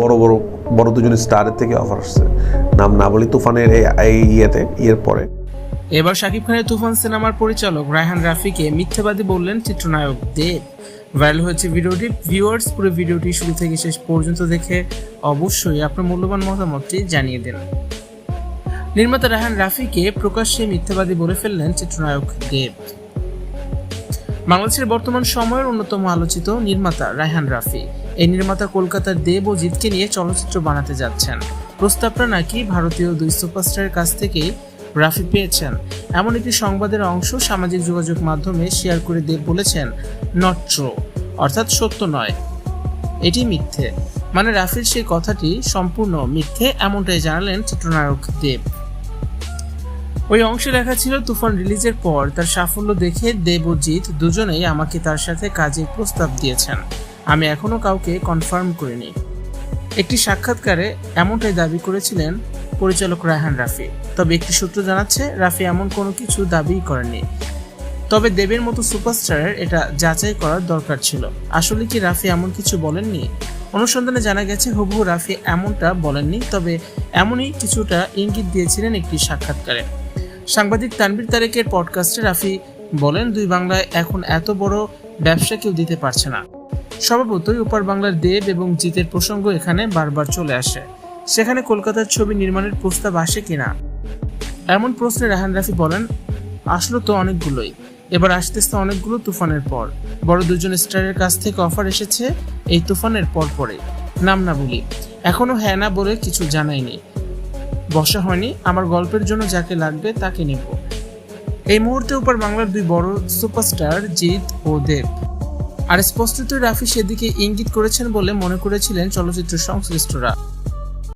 বড় বড় বড় দুজন স্টারের থেকে অফার আসছে। নাম না বলি তুফানের এই ইয়েতে, ইয়ের পরে। এবার শাকিব খানের তুফান সিনেমার পরিচালক রায়হান রাফিকে মিথ্যাবাদী বললেন চিত্রনায়ক দেব। ভাইরাল হয়েছে ভিডিওটি। ভিউয়ার্স পুরো ভিডিওটি শুরু থেকে শেষ পর্যন্ত দেখে অবশ্যই আপনার মূল্যবান মতামতটি জানিয়ে দিন নির্মাতা রায়হান রাফিকে প্রকাশ্যে মিথ্যাবাদী বলে ফেললেন চিত্রনায়ক দেব। বাংলাদেশের বর্তমান সময়ের অন্যতম আলোচিত নির্মাতা রায়হান রাফি। এই নির্মাতা কলকাতার দেব ও জিতকে নিয়ে চলচ্চিত্র বানাতে যাচ্ছেন। প্রস্তাবটা নাকি ভারতীয় দুই সুপারস্টারের কাছ থেকেই রাফি পেয়েছেন। এমন একটি সংবাদের অংশ সামাজিক যোগাযোগ মাধ্যমে শেয়ার করে দেব বলেছেন নট অর্থাৎ সত্য নয়। এটি মিথ্যে। মানে রাফির সেই কথাটি সম্পূর্ণ মিথ্যে এমনটাই জানালেন চিত্রনায়ক দেব। ওই অংশে লেখা ছিল তুফান রিলিজের পর তার সাফল্য দেখে দেবজিৎ দুজনেই আমাকে তার সাথে কাজের প্রস্তাব দিয়েছেন। আমি এখনও কাউকে কনফার্ম করিনি। একটি সাক্ষাৎকারে এমনটাই দাবি করেছিলেন পরিচালক রায়হান রাফি। তবে একটি সূত্র জানাচ্ছে, রাফি এমন কোনো কিছু দাবিই করেননি। তবে দেবের মতো সুপারস্টারের এটা যাচাই করার দরকার ছিল। আসলে কি রাফি এমন কিছু বলেননি? অনুসন্ধানে জানা গেছে, হুবহু রাফি এমনটা বলেননি, তবে এমনই কিছুটা ইঙ্গিত দিয়েছিলেন একটি সাক্ষাৎকারে। সাংবাদিক তানভীর তারেকের পডকাস্টে রাফি বলেন, দুই বাংলায় এখন এত বড় ব্যবসা কেউ দিতে পারছে না। স্বভাবতই ওপার বাংলার দেব এবং জিতের প্রসঙ্গ এখানে বারবার চলে আসে। সেখানে কলকাতার ছবি নির্মাণের প্রস্তাব আসে কিনা? এমন প্রশ্নে রাহান রাফি বলেন, আসলো তো অনেকগুলোই। এবার আসতেছে অনেকগুলো তুফানের পর। বড় দুজন স্টারের কাছ থেকে অফার এসেছে, এই তুফানের পর পরে। নাম না বলি। এখনও হ্যাঁ না বলে কিছু জানাইনি বসা হয়নি, আমার গল্পের জন্য যাকে লাগবে তাকে নেব। এই মুহূর্তে উপর বাংলার দুই বড় সুপারস্টার জিৎ ও দেব। আর স্পষ্টতই রাফি সেদিকে ইঙ্গিত করেছেন বলে মনে করেছিলেন চলচ্চিত্র সংশ্লিষ্টরা।